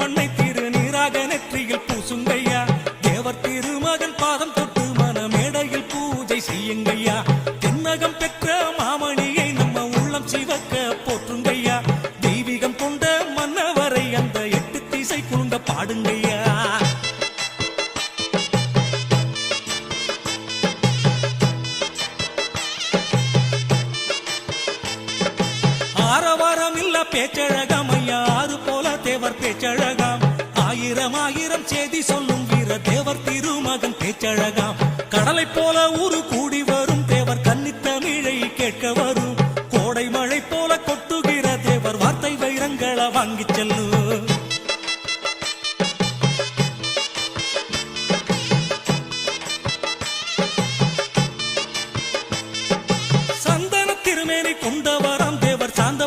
மண்ணை திரு நீராக நெற்றியில் பூசுங்கையா தேவர் திருமகன் பாதம் தொட்டு மன மேடையில் பூஜை செய்யுங்கையா தென்னகம் பெற்ற மாமணியை நம்ம உள்ளம் சிவக்க போற்றுங்கையா தெய்வீகம் கொண்ட மன்னவரை அந்த எட்டு திசை குழுங்க பாடுங்கையா ஆரவாரம் இல்ல பேச்சழகமையாறு போல தேவர் பேச்சழ ஆயிரம் ஆயிரம் செய்தி சொல்லும் வீர தேவர் திருமகன் பேச்சழகாம் கடலை போல ஊரு கூடி வரும் தேவர் கன்னித்தமிழை கேட்க வரும். கோடை மழை போல கொட்டுகிற தேவர் வார்த்தை வைரங்களை வாங்கி செல்லும் சந்தன திருமேனி கொண்டவராம் தேவர் சாந்த